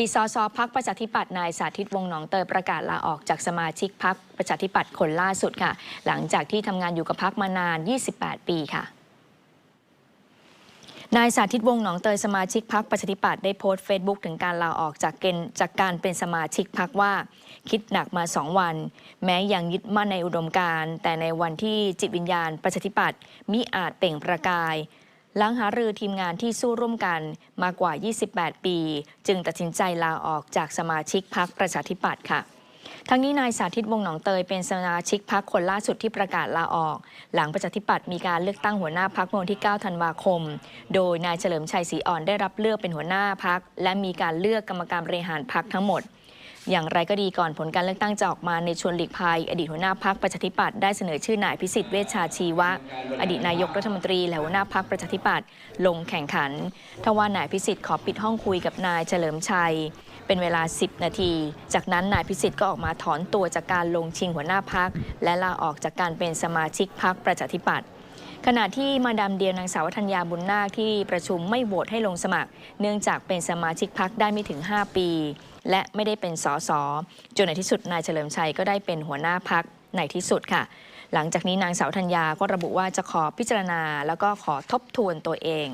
ดีตสสพักประชาธิปัตย์นายสาธิตวงหนองเตยประกาศลาออกจากสมาชิกพักประชาธิปัตย์คนล่าสุดค่ะ หลังจากที่ทำงานอยู่กับพักมานาน 28 ปีค่ะนายสาธิตวงหนองเตยสมาชิกพักประชาธิปัตย์ได้โพสต์เฟซบุ๊กถึงการลาออกจากเกณฑ์จากการเป็นสมาชิกพักว่า คิดหนักมาสองวัน แม้ยังยึดมั่นในอุดมการณ์แต่ในวันที่จิตวิญญาณประชาธิปัตย์มิอาจเปล่งประกาย หลังหารือทีมงานที่สู้ร่วมกันมากว่า 28 ปี จึงตัดสินใจลาออกจากสมาชิกพักประชาธิปัตย์ค่ะ ทั้งนี้นายสาธิตวงหนองเตยเป็นสมาชิกพักคนล่าสุดที่ประกาศลาออก หลังประชาธิปัตย์มีการเลือกตั้งหัวหน้าพักเมื่อวันที่ 9 ธันวาคม โดยนายเฉลิมชัยศรีอ่อนได้รับเลือกเป็นหัวหน้าพักและมีการเลือกกรรมการบริหารพักทั้งหมด อย่างไรก็ดีก่อนผลการเลือกตั้งจะออกมาในชวนหลีกภัย อดีตหัวหน้าพักประชาธิปัตย์ได้เสนอชื่อนายพิสิทธิ์เวชชาชีวะ อดีตนายกรัฐมนตรีและหัวหน้าพักประชาธิปัตย์ลงแข่งขันทว่านายพิสิทธิ์ขอปิดห้องคุยกับนายเฉลิมชัย เป็นเวลา 10 นาที จากนั้นนายพิสิทธิ์ก็ออกมาถอนตัวจากการลงชิงหัวหน้าพักและลาออกจากการเป็นสมาชิกพักประชาธิปัตย์ ขณะที่มาดามเดียวนางสาวธัญญาบุญนาคที่ประชุมไม่โหวตให้ลงสมัคร เนื่องจากเป็นสมาชิกพักได้ไม่ถึง 5 ปี และไม่ได้เป็นสสจนในที่สุดนายเฉลิมชัยก็ได้เป็นหัวหน้าพักในที่สุดค่ะ หลังจากนี้นางสาวธัญญาก็ระบุว่าจะขอพิจารณา แล้วก็ขอทบทวนตัวเอง